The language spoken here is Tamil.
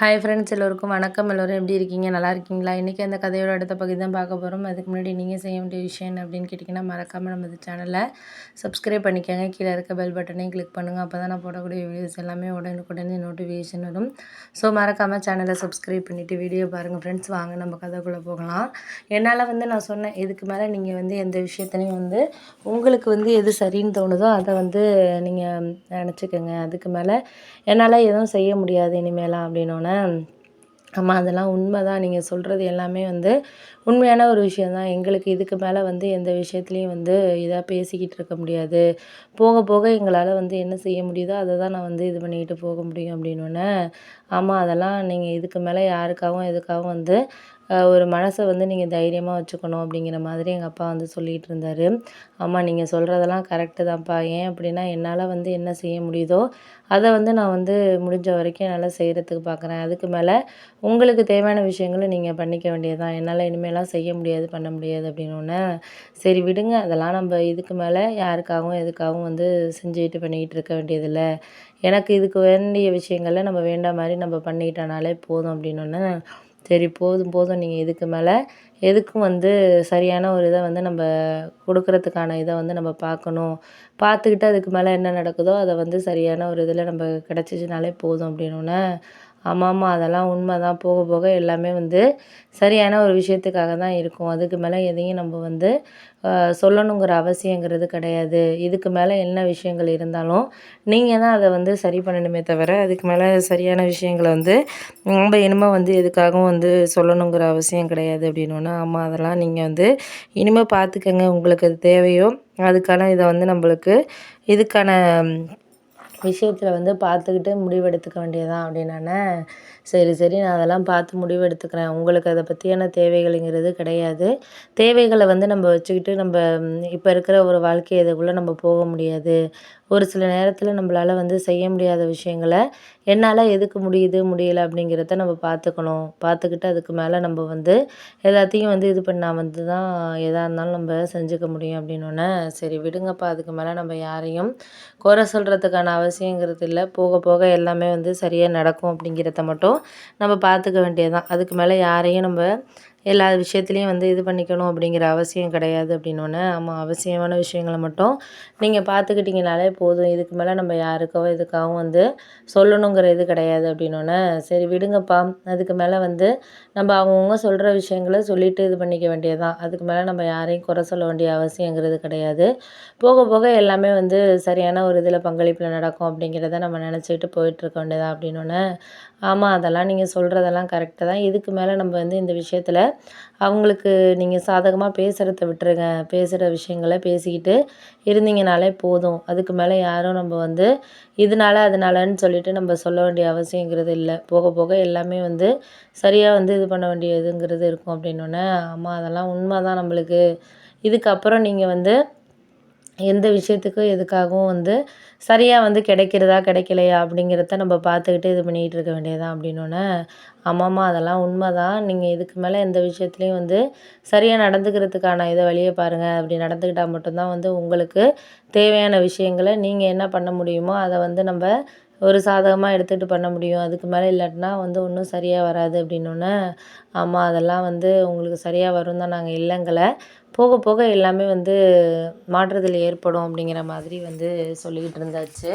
ஹாய் ஃப்ரெண்ட்ஸ் எல்லோருக்கும் வணக்கம். எல்லோரும் எப்படி இருக்கீங்க? நல்லா இருக்கீங்களா? இன்றைக்கி அந்த கதையோட அடுத்த பகுதி தான் பார்க்க போகிறோம் அதுக்கு முன்னாடி நீங்கள் செய்ய வேண்டிய விஷயம் அப்படின்னு கேட்டிங்கன்னா மறக்காமல் நம்ம சேனலை சப்ஸ்கிரைப் பண்ணிக்கோங்க. கீழே இருக்க பெல் பட்டனையும் கிளிக் பண்ணுங்கள் அப்போ தான் நான் போடக்கூடிய வீடியோஸ் எல்லாமே உடனுக்குடனே நோட்டிஃபிகேஷன் வரும். ஸோ மறக்காமல் சேனலை சப்ஸ்கிரைப் பண்ணிவிட்டு வீடியோ பாருங்கள் ஃப்ரெண்ட்ஸ் வாங்க நம்ம கதைக்குள்ளே போகலாம். என்னால் வந்து நான் சொன்னேன் இதுக்கு மேலே நீங்கள் வந்து எந்த விஷயத்துலையும் வந்து உங்களுக்கு வந்து எது சரின்னு தோணுதோ அதை வந்து நீங்கள் நினச்சிக்கோங்க. அதுக்கு மேலே என்னால் எதுவும் செய்ய முடியாது இனிமேலாம் ஆமாம் அதெல்லாம் உண்மை தான் நீங்கள் சொல்கிறது எல்லாமே வந்து உண்மையான ஒரு விஷயம் தான் எங்களுக்கு இதுக்கு மேலே வந்து எந்த விஷயத்துலையும் வந்து இதாக பேசிக்கிட்டு இருக்க முடியாது. போக போக எங்களால் வந்து என்ன செய்ய முடியுதோ அதை தான் நான் வந்து இது பண்ணிக்கிட்டு போக முடியும் அப்படின்னோடனே ஆமாம் அதெல்லாம் நீங்கள் இதுக்கு மேலே யாருக்காகவும் எதுக்காகவும் வந்து ஒரு மனசை வந்து நீங்கள் தைரியமாக வச்சுக்கணும் அப்படிங்கிற மாதிரி எங்கள் அப்பா வந்து சொல்லிகிட்டு இருந்தார். ஆமாம் நீங்கள் சொல்கிறதெல்லாம் கரெக்டு தான்ப்பா. ஏன் அப்படின்னா என்னால் வந்து என்ன செய்ய முடியுதோ அதை வந்து நான் வந்து முடிஞ்ச வரைக்கும் என்னால் செய்கிறதுக்கு பார்க்குறேன் அதுக்கு மேலே உங்களுக்கு தேவையான விஷயங்களை நீங்கள் பண்ணிக்க வேண்டியது தான் என்னால் இனிமேலாம் செய்ய முடியாது பண்ண முடியாது அப்படின்னோடனே சரி விடுங்க. அதெல்லாம் நம்ம இதுக்கு மேலே யாருக்காகவும் எதுக்காகவும் வந்து செஞ்சுக்கிட்டு பண்ணிக்கிட்டு இருக்க வேண்டியதில்லை. எனக்கு இதுக்கு வேண்டிய விஷயங்களை நம்ம வேண்டாம் மாதிரி நம்ம பண்ணிக்கிட்டனாலே போதும் அப்படின்னோடனே சரி போதும் போதும். நீங்கள் இதுக்கு மேலே எதுக்கும் வந்து சரியான ஒரு இதை வந்து நம்ம கொடுக்கறதுக்கான இதை வந்து நம்ம பார்க்கணும். பார்த்துக்கிட்டு அதுக்கு மேலே என்ன நடக்குதோ அதை வந்து சரியான ஒரு இதில் நம்ம கிடச்சிச்சினாலே போதும் அப்படின்னோடனே ஆமாம் ஆமாம் அதெல்லாம் உண்மை தான் போக போக எல்லாமே வந்து சரியான ஒரு விஷயத்துக்காக தான் இருக்கும். அதுக்கு மேலே எதையும் நம்ம வந்து சொல்லணுங்கிற அவசியங்கிறது கிடையாது. இதுக்கு மேலே என்ன விஷயங்கள் இருந்தாலும் நீங்கள் தான் அதை வந்து சரி பண்ணணுமே தவிர அதுக்கு மேலே சரியான விஷயங்களை வந்து நம்ம இனிமேல் வந்து எதுக்காகவும் வந்து சொல்லணுங்கிற அவசியம் கிடையாது அப்படின்னோன்னா ஆமாம் அதெல்லாம் நீங்கள் வந்து இனிமேல் பார்த்துக்கங்க உங்களுக்கு அது தேவையோ அதுக்கான இதை வந்து நம்மளுக்கு இதுக்கான விஷயத்தில் வந்து பார்த்துக்கிட்டு முடிவெடுத்துக்க வேண்டியதுதான் அப்படின்னானே சரி சரி நான் அதெல்லாம் பார்த்து முடிவெடுத்துக்கிறேன். உங்களுக்கு அதை பற்றியான தேவைகள்ங்கிறது கிடையாது. தேவைகளை வந்து நம்ம வச்சுக்கிட்டு நம்ம இப்போ இருக்கிற ஒரு வாழ்க்கை இதுக்குள்ளே நம்ம போக முடியாது. ஒரு சில நேரத்தில் நம்மளால் வந்து செய்ய முடியாத விஷயங்களை என்னால் எதுக்கு முடியுது முடியலை அப்படிங்கிறத நம்ம பார்த்துக்கணும் பார்த்துக்கிட்டு அதுக்கு மேலே நம்ம வந்து எல்லாத்தையும் வந்து இது பண்ணால் வந்து தான் எதாக இருந்தாலும் நம்ம செஞ்சுக்க முடியும் அப்படின்னோடனே சரி விடுங்கப்பா. அதுக்கு மேலே நம்ம யாரையும் குறை சொல்கிறதுக்கான அவசியங்கிறது இல்லை. போக போக எல்லாமே வந்து சரியாக நடக்கும் அப்படிங்கிறத மட்டும் நம்ம பார்த்துக்க வேண்டியது தான் அதுக்கு மேலே யாரையும் நம்ம எல்லா விஷயத்துலையும் வந்து இது பண்ணிக்கணும் அப்படிங்கிற அவசியம் கிடையாது அப்படின்னோடனே ஆமாம் அவசியமான விஷயங்களை மட்டும் நீங்கள் பார்த்துக்கிட்டிங்கனாலே போதும். இதுக்கு மேலே நம்ம யாருக்கோ இதுக்காகவும் வந்து சொல்லணுங்கிற இது கிடையாது அப்படின்னோடனே சரி விடுங்கப்பா. அதுக்கு மேலே வந்து நம்ம அவங்கவுங்க சொல்கிற விஷயங்களை சொல்லிவிட்டு இது பண்ணிக்க வேண்டியதுதான். அதுக்கு மேலே நம்ம யாரையும் குறை சொல்ல வேண்டிய அவசியங்கிறது கிடையாது. போக போக எல்லாமே வந்து சரியான ஒரு இதில் பங்களிப்பில் நடக்கும் அப்படிங்கிறத நம்ம நினச்சிக்கிட்டு போயிட்டுருக்க வேண்டியதா அப்படின்னோடனே ஆமாம் அதெல்லாம் நீங்கள் சொல்கிறதெல்லாம் கரெக்டாக தான். இதுக்கு மேலே நம்ம வந்து இந்த விஷயத்தில் அவங்களுக்கு நீங்கள் சாதகமாக பேசுகிறத விட்டுருங்க. பேசுகிற விஷயங்களை பேசிக்கிட்டு இருந்தீங்கனாலே போதும். அதுக்கு மேலே யாரும் நம்ம வந்து இதனால அதனாலன்னு சொல்லிட்டு நம்ம சொல்ல வேண்டிய அவசியங்கிறது இல்லை. போக போக எல்லாமே வந்து சரியாக வந்து இது பண்ண வேண்டியதுங்கிறது இருக்கும் அப்படின்னோடனே ஆமாம் அதெல்லாம் உண்மை தான் நம்மளுக்கு. இதுக்கப்புறம் நீங்கள் வந்து எந்த விஷயத்துக்கும் எதுக்காகவும் வந்து சரியாக வந்து கிடைக்கிறதா கிடைக்கலையா அப்படிங்கிறத நம்ம பார்த்துக்கிட்டு இது பண்ணிக்கிட்டு இருக்க வேண்டியதுதான் அப்படின்னோடனே ஆமாம்மா அதெல்லாம் உண்மை தான் நீங்கள் இதுக்கு மேலே எந்த விஷயத்துலையும் வந்து சரியாக நடந்துக்கிறதுக்கான இதை வழியை பாருங்கள் அப்படி நடந்துக்கிட்டால் மட்டும்தான் வந்து உங்களுக்கு தேவையான விஷயங்களை நீங்கள் என்ன பண்ண முடியுமோ அதை வந்து நம்ம ஒரு சாதகமாக எடுத்துகிட்டு பண்ண முடியும். அதுக்கு மேலே இல்லாட்டினா வந்து ஒன்றும் சரியாக வராது அப்படின்னோடனே ஆமாம் அதெல்லாம் வந்து உங்களுக்கு சரியாக வரும் தான் நாங்கள் இல்லைங்கலை. போக போக எல்லாமே வந்து மாற்றுதல் ஏற்படும். அப்படிங்கிற மாதிரி வந்து சொல்லிக்கிட்டு இருந்தாச்சு.